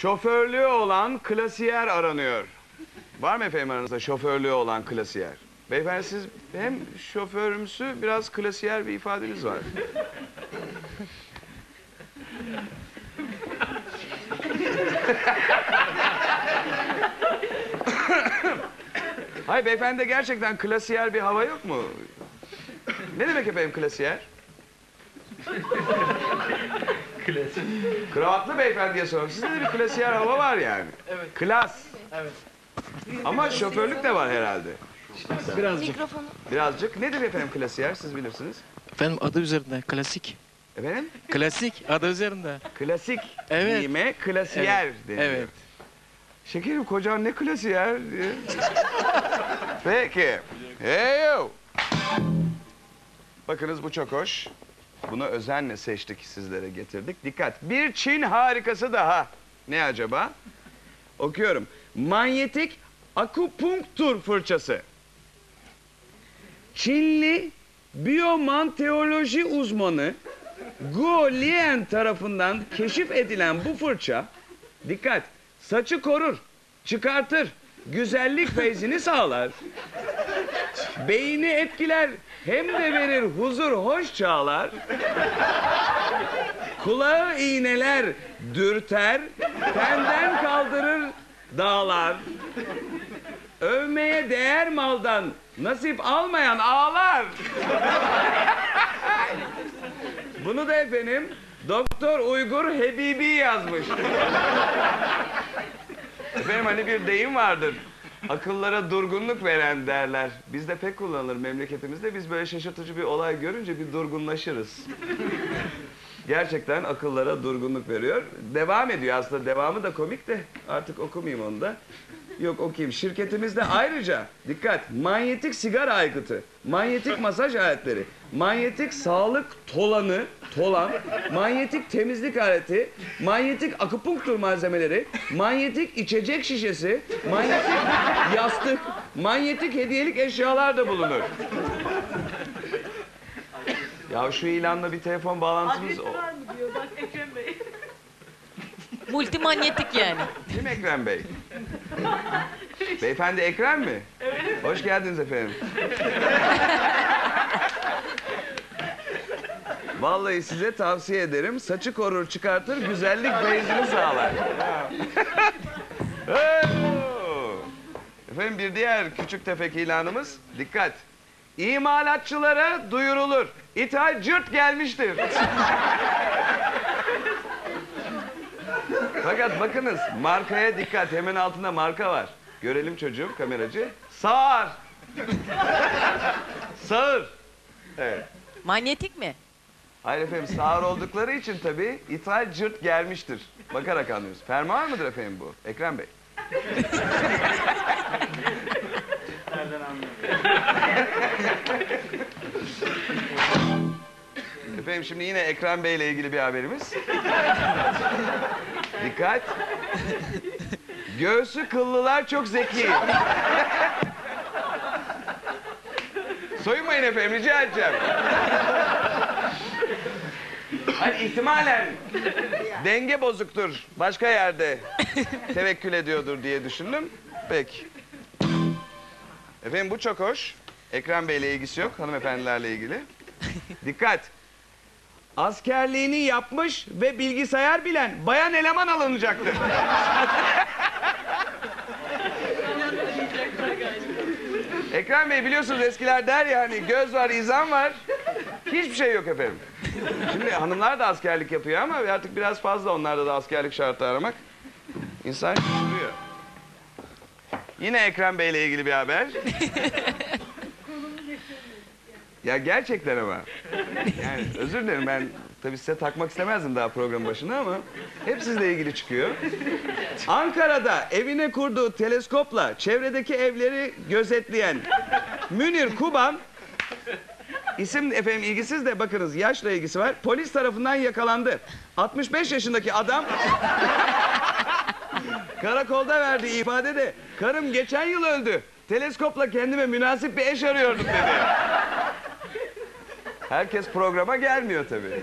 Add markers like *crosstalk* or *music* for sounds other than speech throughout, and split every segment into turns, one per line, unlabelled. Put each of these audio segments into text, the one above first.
Şoförlüğü olan klasiyer aranıyor. Var mı efendim aranızda şoförlüğü olan klasiyer? Beyefendi siz hem şoförümsü biraz klasiyer bir ifadeniz var. Hayır beyefendi gerçekten klasiyer bir hava yok mu? Ne demek efendim klasiyer? Kravatlı beyefendiye soruyorum. Sizde de bir klasiyer hava var yani. Evet. Klas.
Evet.
Ama şoförlük de var herhalde.
Birazcık.
Mikrofonu.
Birazcık. Nedir efendim klasiyer? Siz bilirsiniz.
Efendim adı üzerinde klasik.
Efendim?
Klasik adı üzerinde.
Klasik
Evet.
giyime klasiyer
Evet.
deniyor.
Evet.
Şekerim kocan ne klasiyer diye. Peki. Hey yo. Bakınız bu çok hoş. Bunu özenle seçtik sizlere getirdik. Dikkat. Bir Çin harikası daha. Ne acaba? Okuyorum. Manyetik akupunktur fırçası. Çinli biyomanteoloji uzmanı Guo Lian tarafından keşif edilen bu fırça dikkat saçı korur, çıkartır, güzellik feyzini sağlar. Beyni etkiler hem de verir huzur hoş çağlar. Kulağı iğneler, dürter, tenden kaldırır dağlar. Övmeye değer maldan nasip almayan ağlar. Bunu da efendim Doktor Uygur Hebibi yazmış. efendim hani bir deyim vardır. Akıllara durgunluk veren derler. Bizde pek kullanılır memleketimizde. Biz böyle şaşırtıcı bir olay görünce bir durgunlaşırız. Gerçekten akıllara durgunluk veriyor. Devam ediyor aslında. Devamı da komik de artık okumayayım onu da. Yok okuyayım. Şirketimizde ayrıca dikkat manyetik sigara aygıtı, manyetik masaj aletleri, manyetik sağlık tolanı, tolan, manyetik temizlik aleti, manyetik akupunktur malzemeleri, manyetik içecek şişesi, manyetik yastık, manyetik hediyelik eşyalar da bulunur. Ya şu ilanla bir telefon bağlantımız...
Adresi var mı diyor bak Ekrem Bey.
Multimanyetik yani.
Kim Ekrem Bey? Beyefendi Ekrem mi? Evet. Hoş geldiniz efendim. Vallahi size tavsiye ederim. Saçı korur çıkartır, güzellik beyzini sağlar. Efendim bir diğer küçük tefek ilanımız. Dikkat. İmalatçılara duyurulur. İthal cırt gelmiştir. Fakat bakınız markaya dikkat. Hemen altında marka var. Görelim çocuğum kameracı. Sağır. Sağır. Evet.
Manyetik mi?
Hayır efendim sağır oldukları için tabii ithal cırt gelmiştir. Bakarak anlıyoruz. Fermuar mıdır efendim bu? Ekrem Bey. Efendim şimdi yine Ekrem Bey ile ilgili bir haberimiz. Dikkat. Göğsü kıllılar çok zeki. Soyunmayın efendim rica edeceğim. Hani ihtimalen denge bozuktur. Başka yerde tevekkül ediyordur diye düşündüm. Peki. Efendim bu çok hoş. Ekrem Bey ile ilgisi yok. Hanımefendilerle ilgili. Dikkat. Askerliğini yapmış ve bilgisayar bilen bayan eleman alınacaktır. *laughs* Ekrem Bey biliyorsunuz eskiler der ya hani göz var, izan var. Hiçbir şey yok efendim. Şimdi hanımlar da askerlik yapıyor ama artık biraz fazla onlarda da askerlik şartı aramak. İnsan şaşırıyor. Yine Ekrem Bey ile ilgili bir haber. *laughs* ya gerçekten ama. Yani özür dilerim ben tabii size takmak istemezdim daha program başında ama hep sizle ilgili çıkıyor. Ankara'da evine kurduğu teleskopla çevredeki evleri gözetleyen Münir Kuban İsim efendim ilgisiz de bakınız yaşla ilgisi var. Polis tarafından yakalandı. 65 yaşındaki adam karakolda verdiği ifadede karım geçen yıl öldü. Teleskopla kendime münasip bir eş arıyordum dedi. Herkes programa gelmiyor tabii.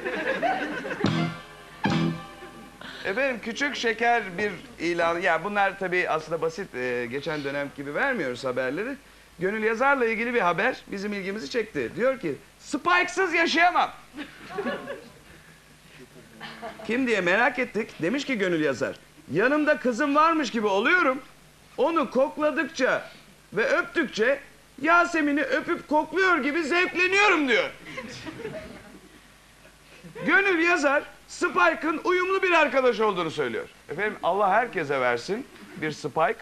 Efendim küçük şeker bir ilan. Ya bunlar tabii aslında basit. e, geçen dönem gibi vermiyoruz haberleri. Gönül Yazar'la ilgili bir haber bizim ilgimizi çekti. Diyor ki Spike'sız yaşayamam. Kim diye merak ettik. Demiş ki Gönül Yazar. Yanımda kızım varmış gibi oluyorum. Onu kokladıkça ve öptükçe Yasemin'i öpüp kokluyor gibi zevkleniyorum diyor. Gönül yazar Spike'ın uyumlu bir arkadaş olduğunu söylüyor. Efendim Allah herkese versin bir Spike.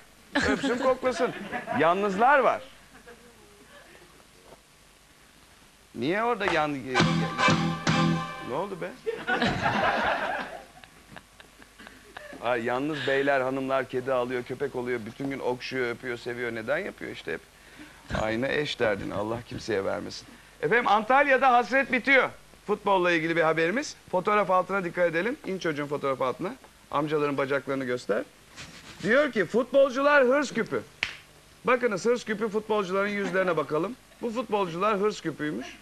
Öpsün koklasın. Yalnızlar var. Niye orada yan... Ne oldu be? Ay, yalnız beyler, hanımlar kedi alıyor, köpek oluyor, bütün gün okşuyor, öpüyor, seviyor. Neden yapıyor işte hep? Aynı eş derdini Allah kimseye vermesin. Efendim Antalya'da hasret bitiyor. Futbolla ilgili bir haberimiz. Fotoğraf altına dikkat edelim. İn çocuğun fotoğraf altına. Amcaların bacaklarını göster. Diyor ki futbolcular hırs küpü. Bakınız hırs küpü futbolcuların yüzlerine bakalım. Bu futbolcular hırs küpüymüş.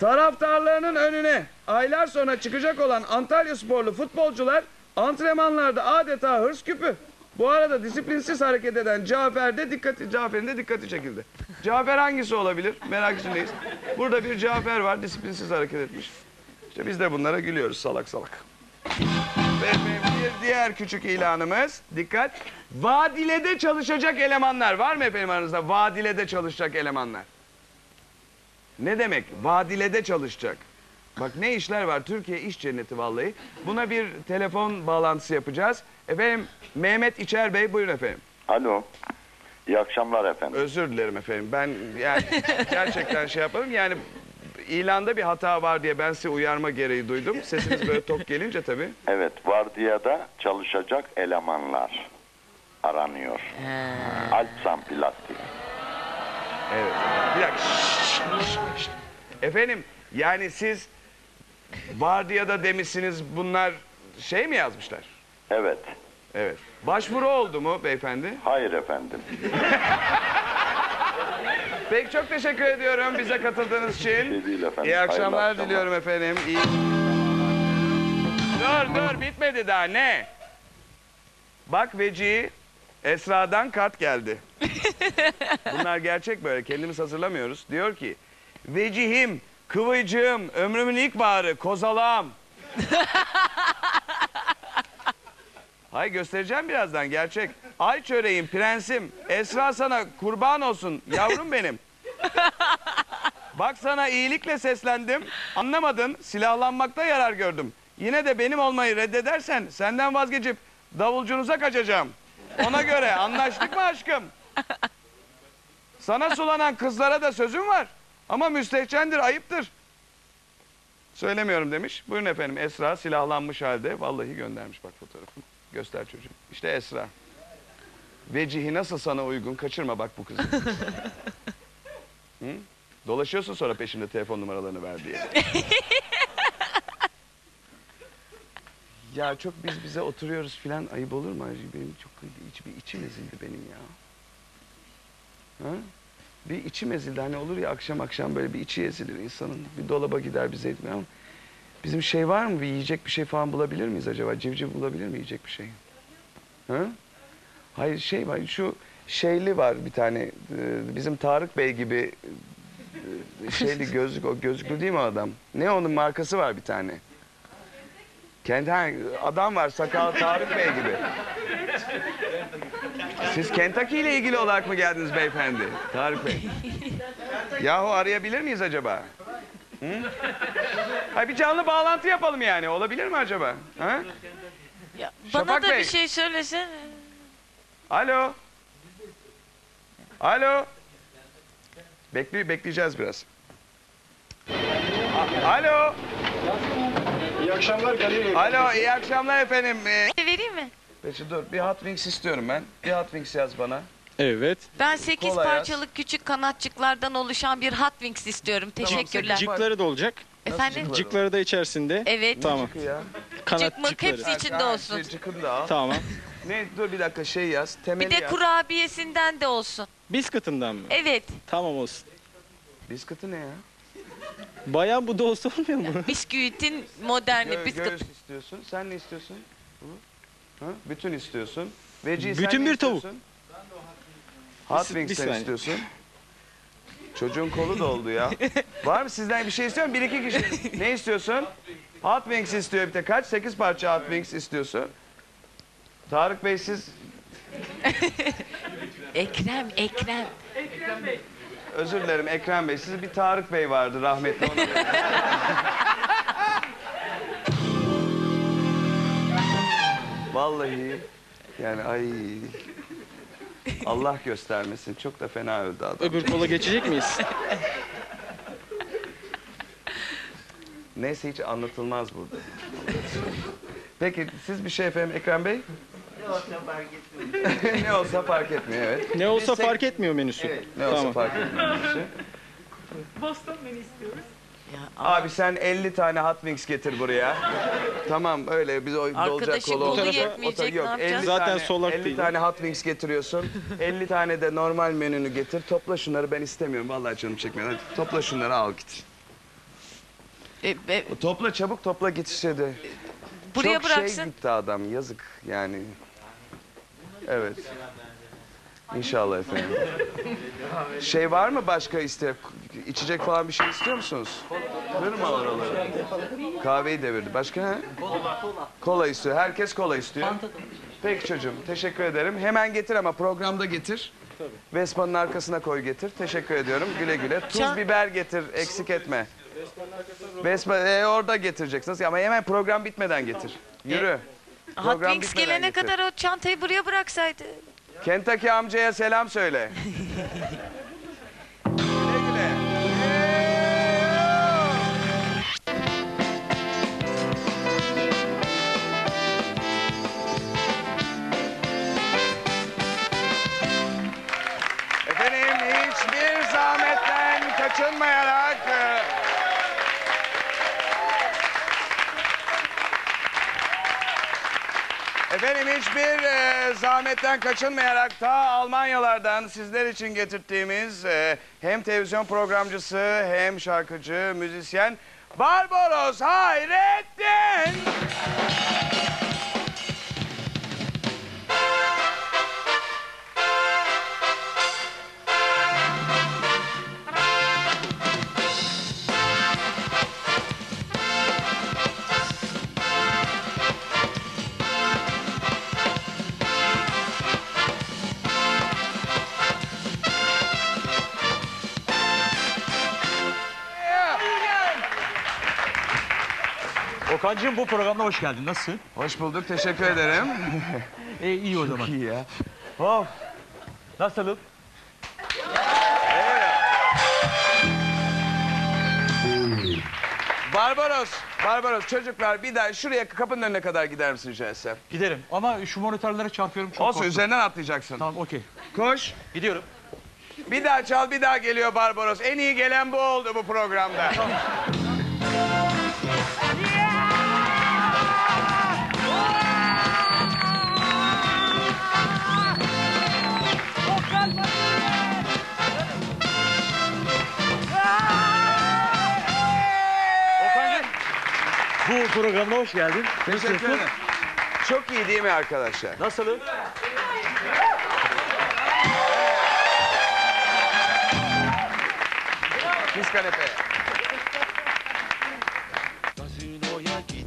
Taraftarlarının önüne aylar sonra çıkacak olan Antalya sporlu futbolcular antrenmanlarda adeta hırs küpü. Bu arada disiplinsiz hareket eden Cafer de dikkati, Cafer'in de dikkati çekildi. Cafer hangisi olabilir? Merak içindeyiz. Burada bir Cafer var disiplinsiz hareket etmiş. İşte biz de bunlara gülüyoruz salak salak. Ve bir diğer küçük ilanımız. Dikkat. Vadilede çalışacak elemanlar var mı efendim aranızda? Vadilede çalışacak elemanlar. Ne demek? Vadilede çalışacak. Bak ne işler var. Türkiye iş cenneti vallahi. Buna bir telefon bağlantısı yapacağız. Efendim Mehmet İçer Bey buyurun efendim.
Alo. İyi akşamlar efendim.
Özür dilerim efendim. Ben yani gerçekten şey yapalım. Yani ilanda bir hata var diye ben size uyarma gereği duydum. Sesiniz böyle tok gelince tabii.
Evet, vardiyada çalışacak elemanlar aranıyor. Alpsan Plastik.
Evet. Bir dakika. Efendim yani siz vardiyada demişsiniz bunlar şey mi yazmışlar?
Evet.
Evet. Başvuru oldu mu beyefendi?
Hayır efendim. *laughs*
Peki çok teşekkür ediyorum bize katıldığınız için.
şey değil efendim.
İyi akşamlar
Hayırlı akşamlar.
diliyorum efendim. İyi. Dur dur bitmedi daha ne? Bak Veci Esra'dan kart geldi. *laughs* Bunlar gerçek böyle kendimiz hazırlamıyoruz. Diyor ki Vecihim, kıvıcığım, ömrümün ilk baharı, kozalağım. Hay göstereceğim birazdan gerçek. Ay çöreğim, prensim. Esra sana kurban olsun yavrum benim. Bak sana iyilikle seslendim. Anlamadın. Silahlanmakta yarar gördüm. Yine de benim olmayı reddedersen senden vazgeçip davulcunuza kaçacağım. Ona göre anlaştık mı aşkım? Sana sulanan kızlara da sözüm var. Ama müstehcendir, ayıptır. Söylemiyorum demiş. Buyurun efendim Esra silahlanmış halde. Vallahi göndermiş bak fotoğrafını. Göster çocuğum. İşte Esra. Vecihi nasıl sana uygun? Kaçırma bak bu kızı. *laughs* Hı? Dolaşıyorsun sonra peşinde telefon numaralarını ver diye. ya çok biz bize oturuyoruz filan ayıp olur mu? Benim çok iç, bir içim ezildi benim ya. Ha? Bir içim ezildi. Hani olur ya akşam akşam böyle bir içi ezilir insanın. Bir dolaba gider bize etmiyor ama. Bizim şey var mı? Bir yiyecek bir şey falan bulabilir miyiz acaba? Civciv bulabilir mi yiyecek bir şey? Ha? Hayır şey var şu şeyli var bir tane e, bizim Tarık Bey gibi e, şeyli *laughs* gözlük o gözlüklü değil mi adam? Ne onun markası var bir tane. Kendi adam var sakal Tarık Bey gibi. Siz Kentucky ile ilgili olarak mı geldiniz beyefendi? Tarık Bey. Yahu arayabilir miyiz acaba? Hı? Hayır bir canlı bağlantı yapalım yani. Olabilir mi acaba? Ha?
Ya,
Şafak
bana da
Bey.
bir şey söylesene.
Alo. Alo. Bekli bekleyeceğiz biraz. A- Alo.
İyi akşamlar Bey.
Alo, iyi akşamlar efendim. Ee,
Vereyim mi?
Peki dur, bir Hot Wings istiyorum ben. Bir Hot Wings yaz bana.
Evet.
Ben 8
Kolay
parçalık küçük kanatçıklardan oluşan bir Hot Wings istiyorum. Teşekkürler.
sekiz
Cıkları da olacak.
Efendim?
cıkları?
Cıkları da içerisinde.
Evet.
Tamam.
Çıkı ya.
Kanat
Cıkmık
cıkları.
hepsi içinde
Ha,
olsun.
şey, da al.
Tamam.
Ne, dur bir dakika şey yaz. Temeli
Bir de
yaz.
kurabiyesinden de olsun.
Biskıtından mı?
Evet.
Tamam olsun.
Biskütü ne ya?
Bayan bu da olsa olmuyor mu?
Bisküvitin moderni.
Gö-
bisküvi.
göğüs istiyorsun. Sen ne istiyorsun? Hı? Bütün istiyorsun. Veci sen
Bütün
ne
bir tavuk.
istiyorsun? Hot
Bir
Wings sen
saniye.
istiyorsun. Çocuğun kolu doldu ya. *laughs* Var mı sizden bir şey istiyor mu? Bir iki kişi. Ne istiyorsun? Hot Wings istiyor bir de. Kaç? Sekiz parça Hot Wings istiyorsun. Tarık Bey siz *laughs*
Ekrem, Ekrem.
Ekrem Bey.
özür dilerim Ekrem Bey. Siz bir Tarık Bey vardı rahmetli. Onu *laughs* Vallahi yani ay Allah göstermesin. Çok da fena öldü adam.
Öbür kola geçecek miyiz?
Neyse hiç anlatılmaz burada. Peki siz bir şey efendim Ekrem Bey? ne olsa fark etmiyor *laughs* evet.
Ne olsa
Biz
fark etmiyor menüsü.
Evet, ne olsa
Tamam.
fark etmiyor. şey.
Boston menü istiyoruz.
Abi sen 50 tane Hot Wings getir buraya. tamam öyle biz o dolacak
Arkadaşın
kolu.
kolu
olacak.
yetmeyecek,
yok,
ne yapacağız?
50
Zaten
tane,
solak
50
değil.
tane Hot Wings getiriyorsun. *laughs* 50 tane de normal menünü getir. Topla şunları ben istemiyorum. Vallahi canım çekmiyor. Hadi topla şunları al git.
E, e,
Topla çabuk topla git işte de.
buraya
Çok
bıraksın.
şey gitti adam yazık yani. Evet. İnşallah efendim. Şey var mı başka iste içecek falan bir şey istiyor musunuz? Kırma oraları. Kahveyi devirdi. Başka ha? Kola. Kola istiyor. Herkes kola istiyor. Peki çocuğum teşekkür ederim. Hemen getir ama programda getir. Vespa'nın arkasına koy getir. Teşekkür ediyorum. Güle güle. Tuz biber getir. Eksik etme. Vespa e, orada getireceksin. Ama hemen program bitmeden getir. Yürü.
Hot
Program
Wings
bitmeden
gelene
getir.
kadar o çantayı buraya bıraksaydı.
Kentucky amcaya selam söyle. *laughs* Efendim hiçbir e, zahmetten kaçınmayarak ta Almanyalardan sizler için getirdiğimiz e, hem televizyon programcısı hem şarkıcı, müzisyen Barbaros Hayrettin.
Okan'cığım bu programda hoş geldin. Nasılsın?
Hoş bulduk, teşekkür ederim. *laughs*
E, iyi o zaman.
İyi ya.
Of. Nasılım?
Barbaros, Barbaros çocuklar bir daha şuraya kapının önüne kadar gider misin etsem?
Giderim ama şu monitörlere çarpıyorum. Çok
Olsun
korktum.
üzerinden atlayacaksın.
Tamam okey.
Koş.
Gidiyorum.
Bir daha çal, bir daha geliyor Barbaros. En iyi gelen bu oldu bu programda.
Bu programda hoş geldin.
Teşekkür ederim. Çok iyi değil mi arkadaşlar?
Nasılım?
Biz kanepeye.
Gazinoya git.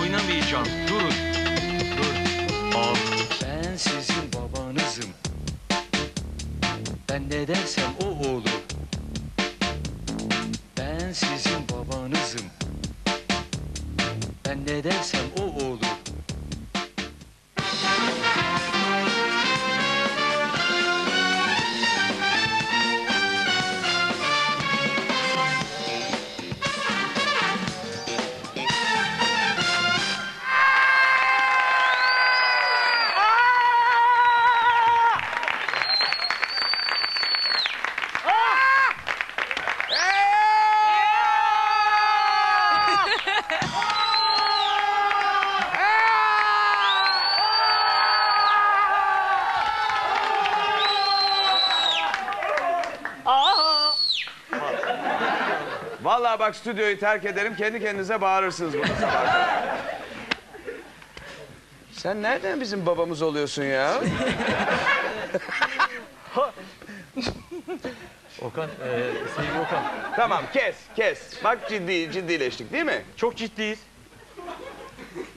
Oynamayacağım. Durun.
Vallahi bak stüdyoyu terk ederim. Kendi kendinize bağırırsınız sabah kadar. Sen nereden bizim babamız oluyorsun ya? *laughs*
Okan, e, sevgili Okan.
Tamam kes kes. Bak ciddi ciddileştik değil mi?
Çok ciddiyiz.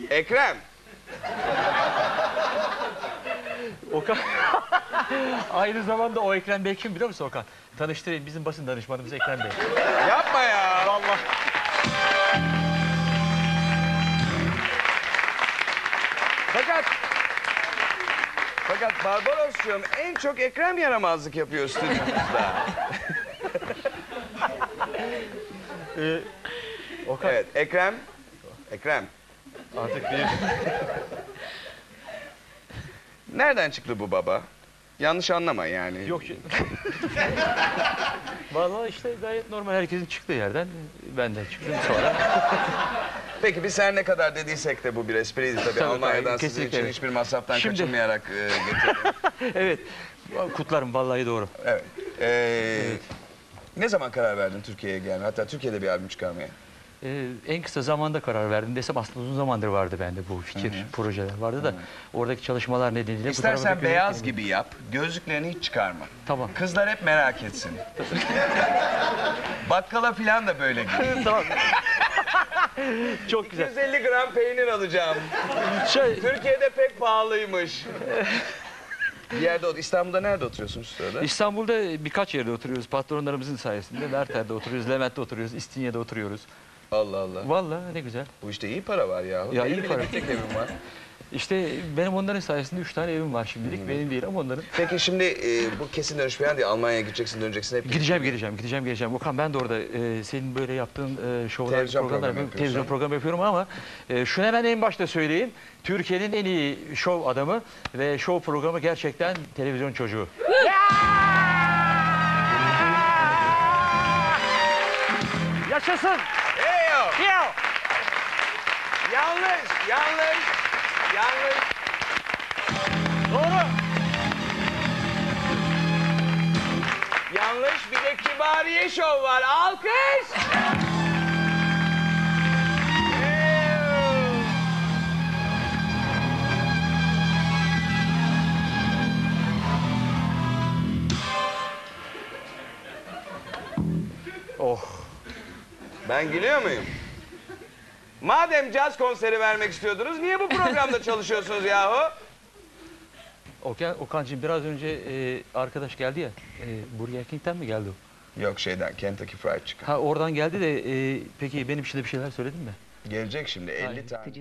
Ekrem.
Okan. *laughs* Aynı zamanda o Ekrem Bey kim biliyor musun Okan? Tanıştırayım bizim basın danışmanımız Ekrem Bey.
Yapma ya.
Allah.
Fakat fakat Barbaros'cum en çok Ekrem yaramazlık yapıyor stüdyomuzda. *laughs*
Okan
evet Ekrem. Ekrem.
artık bir...
Nereden çıktı bu baba? Yanlış anlama yani.
Yok. *laughs* Vallahi işte gayet normal herkesin çıktığı yerden ben de çıktım sonra. *laughs*
Peki biz her ne kadar dediysek de bu bir espriydi tabii.
Tabii,
Almanya'dan
tabii,
sizin
kesinlikle
için hiçbir masraftan
Şimdi-
kaçınmayarak e, getirdim. *laughs*
evet. Kutlarım vallahi doğru.
Evet. Ee, Ne zaman karar verdin Türkiye'ye gelmeye? Hatta Türkiye'de bir albüm çıkarmaya.
Ee, en kısa zamanda karar verdim desem aslında uzun zamandır vardı bende bu fikir, projeler vardı da oradaki çalışmalar nedeniyle bu
İstersen
tarafa
beyaz
yöneldim.
gibi yap, gözlüklerini hiç çıkarma.
Tamam.
Kızlar hep merak etsin. *laughs* Bakkala falan da böyle giy. *laughs*
tamam. *laughs* Çok güzel.
250 gram peynir alacağım.
Şey,
Türkiye'de pek pahalıymış. bir yerde, İstanbul'da nerede oturuyorsun şu sırada?
İstanbul'da birkaç yerde oturuyoruz patronlarımızın sayesinde. Merter'de oturuyoruz, Levent'te oturuyoruz, İstinye'de oturuyoruz.
Allah Allah.
Vallahi ne güzel.
Bu işte iyi para var ya.
Ya
Benim
iyi
bile
para.
bir tek evim var. *laughs*
İşte benim onların sayesinde üç tane evim var şimdilik. Benim değil ama onların.
Peki şimdi e, bu kesin dönüş falan değil. Almanya'ya gideceksin, döneceksin hep.
Gideceğim, gideceğim, gideceğim, gideceğim. Okan ben de orada e, senin böyle yaptığın e, şovlar,
Televizyon
programlar
programı
yapıyorum.
yapıyorsun.
Televizyon programı yapıyorum ama e, şunu hemen en başta söyleyeyim. Türkiye'nin en iyi şov adamı ve şov programı gerçekten televizyon çocuğu. Yaşasın!
Eyo!
Yo!
Yanlış, yanlış, yanlış.
Doğru!
Yanlış bir de kibariye şov var. Alkış!
Oh!
Ben gülüyor muyum? Madem caz konseri vermek istiyordunuz, niye bu programda çalışıyorsunuz yahu?
Okan, Okan'cığım biraz önce e, arkadaş geldi ya. E, Burger King'den mi geldi o?
Yok şeyden, Kentucky Fried Chicken.
Ha oradan geldi de e, peki benim için de bir şeyler söyledin mi?
Gelecek şimdi 50 tane.